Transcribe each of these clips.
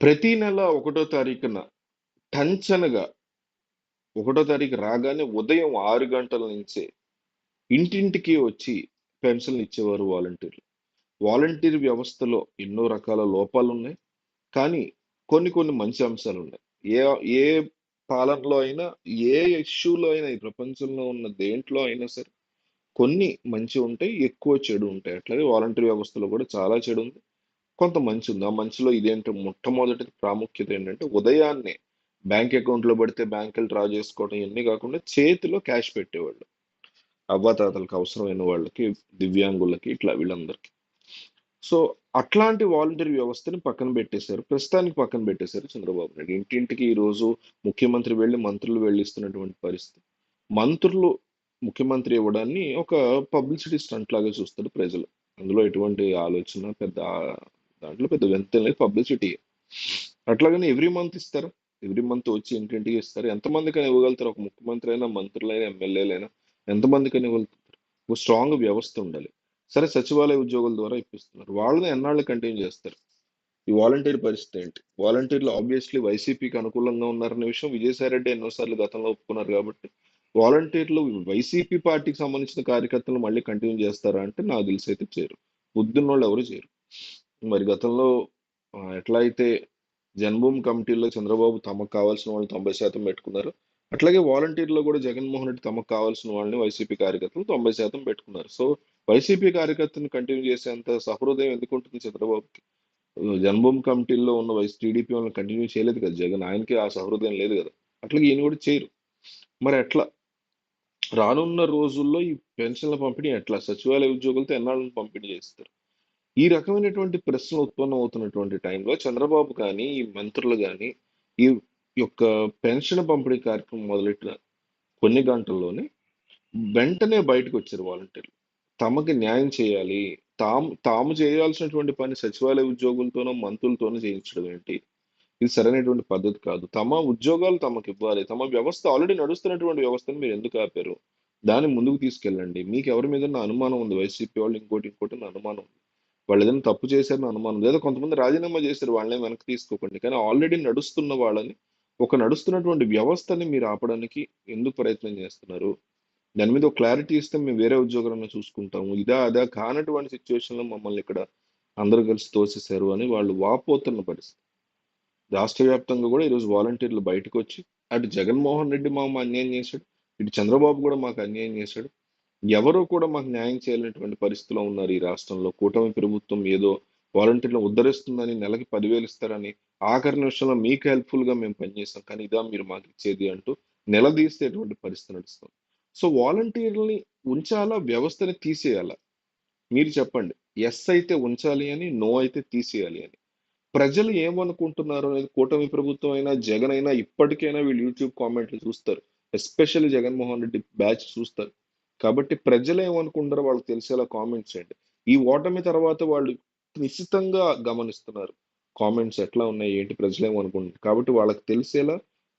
ప్రతి నెల ఒకటో తారీఖున టంచనగా ఒకటో తారీఖు రాగానే ఉదయం ఆరు గంటల నుంచే ఇంటింటికి వచ్చి పెన్షన్లు ఇచ్చేవారు వాలంటీర్లు. వాలంటీర్ వ్యవస్థలో ఎన్నో రకాల లోపాలు ఉన్నాయి కానీ కొన్ని కొన్ని మంచి అంశాలు ఉన్నాయి ఏ ఏ పాలనలో అయినా ఏ ఇష్యూలో అయినా ఈ ప్రపంచంలో ఉన్న దేంట్లో అయినా సరే కొన్ని మంచి ఉంటాయి ఎక్కువ చెడు ఉంటాయి. అట్లాగే వాలంటీర్ వ్యవస్థలో కూడా చాలా చెడు ఉంది. కొంత మంచి ఉంది. ఆ మంచిలో ఇదేంటో? మొట్టమొదటి ప్రాముఖ్యత ఏంటంటే ఉదయాన్నే బ్యాంక్ అకౌంట్లో పడితే బ్యాంకులు డ్రా చేసుకోవడం ఇవన్నీ కాకుండా చేతిలో క్యాష్ పెట్టేవాళ్ళు. అవ్వాతాతలకు అవసరమైన వాళ్ళకి దివ్యాంగులకి ఇట్లా వీళ్ళందరికీ. సో అట్లాంటి వాలంటీర్ వ్యవస్థని పక్కన పెట్టేశారు. ప్రస్తుతానికి పక్కన పెట్టేశారు చంద్రబాబు నాయుడు. ఇంటింటికి ఈ రోజు ముఖ్యమంత్రి వెళ్ళి మంత్రులు వెళ్ళిస్తున్నటువంటి పరిస్థితి. మంత్రులు ముఖ్యమంత్రి ఇవ్వడాన్ని ఒక పబ్లిసిటీ స్టంట్ లాగా చూస్తారు ప్రజలు. అందులో ఎటువంటి ఆలోచన పెద్ద దాంట్లో పెద్ద వెంత లేదు పబ్లిసిటీ అట్లాగనే ఎవ్రీ మంత్ ఇస్తారు. ఎవ్రీ మంత్ వచ్చి ఇంటింటికి ఇస్తారు. ఎంతమందికైనా ఇవ్వగలుగుతారు. ఒక ముఖ్యమంత్రి అయినా మంత్రులైనా ఎమ్మెల్యేలైనా ఎంతమందికైనా ఇవ్వగలుగుతారు. ఒక స్ట్రాంగ్ వ్యవస్థ ఉండాలి. సరే సచివాలయ ఉద్యోగుల ద్వారా ఇప్పిస్తున్నారు. వాళ్ళని ఎన్నాళ్ళు కంటిన్యూ చేస్తారు? ఈ వాలంటీర్ పరిస్థితి ఏంటి? వాలంటీర్లు ఆబ్వియస్లీ వైసీపీకి అనుకూలంగా ఉన్నారనే విషయం విజయసాయి రెడ్డి ఎన్నోసార్లు గతంలో ఒప్పుకున్నారు కాబట్టి వాలంటీర్లు వైసీపీ పార్టీకి సంబంధించిన కార్యకర్తలు మళ్ళీ కంటిన్యూ చేస్తారా అంటే నాకు తెలిసి అయితే చేయరు. బుద్ధున్న వాళ్ళు ఎవరు చేయరు. మరి గతంలో ఎట్లా అయితే జన్మభూమి కమిటీలో చంద్రబాబు తమకు కావాల్సిన వాళ్ళు తొంభై శాతం పెట్టుకున్నారు అట్లాగే వాలంటీర్లో కూడా జగన్మోహన్ రెడ్డి తమకు కావాల్సిన వాళ్ళని వైసీపీ కార్యకర్తలు తొంభై శాతం పెట్టుకున్నారు. సో వైసీపీ కార్యకర్తను కంటిన్యూ చేసేంత సహృదయం ఎందుకు ఉంటుంది చంద్రబాబుకి? జన్మభూమి కమిటీలో ఉన్న వైస్ టీడీపీ వాళ్ళని కంటిన్యూ చేయలేదు కదా జగన్. ఆయనకి ఆ సహృదయం లేదు కదా. అట్లాగే ఈయన కూడా చేయరు. మరి ఎట్లా? రానున్న రోజుల్లో ఈ పెన్షన్ల పంపిణీ ఎట్లా? సచివాలయ ఉద్యోగులతో ఎన్నాళ్ళని పంపిణీ చేస్తారు? ఈ రకమైనటువంటి ప్రశ్నలు ఉత్పన్నం అవుతున్నటువంటి టైంలో చంద్రబాబు కానీ ఈ మంత్రులు కానీ ఈ యొక్క పెన్షన్ పంపిణీ కార్యక్రమం మొదలెట్టిన కొన్ని గంటల్లోనే వెంటనే బయటకు వచ్చారు వాలంటీర్లు. తమకి న్యాయం చేయాలి. తాము తాము చేయాల్సినటువంటి పని సచివాలయ ఉద్యోగులతోనో మంత్రులతోనో చేయించడం ఏంటి? ఇది సరైనటువంటి పద్ధతి కాదు. తమ ఉద్యోగాలు తమకు ఇవ్వాలి. తమ వ్యవస్థ ఆల్రెడీ నడుస్తున్నటువంటి వ్యవస్థను మీరు ఎందుకు ఆపారు? దాన్ని ముందుకు తీసుకెళ్ళండి. మీకు ఎవరి మీద అనుమానం ఉంది? వైసీపీ వాళ్ళు ఇంకోటి ఇంకోటి నా అనుమానం ఉంది. వాళ్ళు ఏదైనా తప్పు చేశారని అనుమానం లేదా. కొంతమంది రాజీనామా చేశారు వాళ్ళని వెనక్కి తీసుకోకండి. కానీ ఆల్రెడీ నడుస్తున్న వాళ్ళని ఒక నడుస్తున్నటువంటి వ్యవస్థని మీరు ఆపడానికి ఎందుకు ప్రయత్నం చేస్తున్నారు? దాని మీద ఒక క్లారిటీ ఇస్తే మేము వేరే ఉద్యోగాలను చూసుకుంటాము. ఇదా అదా కానటువంటి సిచ్యువేషన్లో మమ్మల్ని ఇక్కడ అందరూ కలిసి తోసేశారు అని వాళ్ళు వాపోతున్న పరిస్థితి. రాష్ట్ర వ్యాప్తంగా కూడా ఈరోజు వాలంటీర్లు బయటకు వచ్చి అటు జగన్మోహన్ రెడ్డి మాకు అన్యాయం చేశాడు ఇటు చంద్రబాబు కూడా మాకు అన్యాయం చేశాడు. ఎవరో కూడా మాకు న్యాయం చేయలేనటువంటి పరిస్థితిలో ఉన్నారు ఈ రాష్ట్రంలో. కూటమి ప్రభుత్వం ఏదో వాలంటీర్లను ఉద్ధరిస్తుందని నెలకి పదివేలు ఇస్తారని ఆఖరి నిమిషంలో మీకు హెల్ప్ఫుల్గా మేము పనిచేస్తాం. కానీ ఇదా మీరు మాకు ఇచ్చేది అంటూ నిలదీసేటువంటి పరిస్థితి నడుస్తుంది. సో వాలంటీర్లని ఉంచాలా? వ్యవస్థని తీసేయాలా? మీరు చెప్పండి. ఎస్ అయితే ఉంచాలి అని నో అయితే తీసేయాలి అని. ప్రజలు ఏమనుకుంటున్నారు అనేది కూటమి ప్రభుత్వం అయినా జగన్ అయినా ఇప్పటికైనా వీళ్ళు యూట్యూబ్ కామెంట్లు చూస్తారు. ఎస్పెషల్లీ జగన్మోహన్ రెడ్డి బ్యాచ్ చూస్తారు. కాబట్టి ప్రజలు ఏమనుకుంటారో వాళ్ళకి తెలిసేలా కామెంట్స్ చేయండి. ఈ ఓటమి తర్వాత వాళ్ళు నిశ్చితంగా గమనిస్తున్నారు. కామెంట్స్ ఎట్లా ఉన్నాయి ఏంటి ప్రజలు ఏమనుకుంటున్నారు? కాబట్టి వాళ్ళకి తెలిసేలా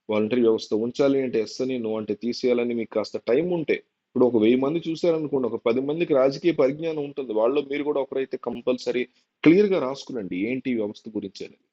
వాలంటరీ వ్యవస్థ ఉంచాలి అంటే ఎస్ అని నో అంటే తీసేయాలని మీకు కాస్త టైం ఉంటే ఇప్పుడు ఒక వెయ్యి మంది చూసారనుకోండి ఒక పది మందికి రాజకీయ పరిజ్ఞానం ఉంటుంది. వాళ్ళు మీరు కూడా ఒకరైతే కంపల్సరీ క్లియర్గా రాసుకునండి ఏంటి వ్యవస్థ గురించి అనేది.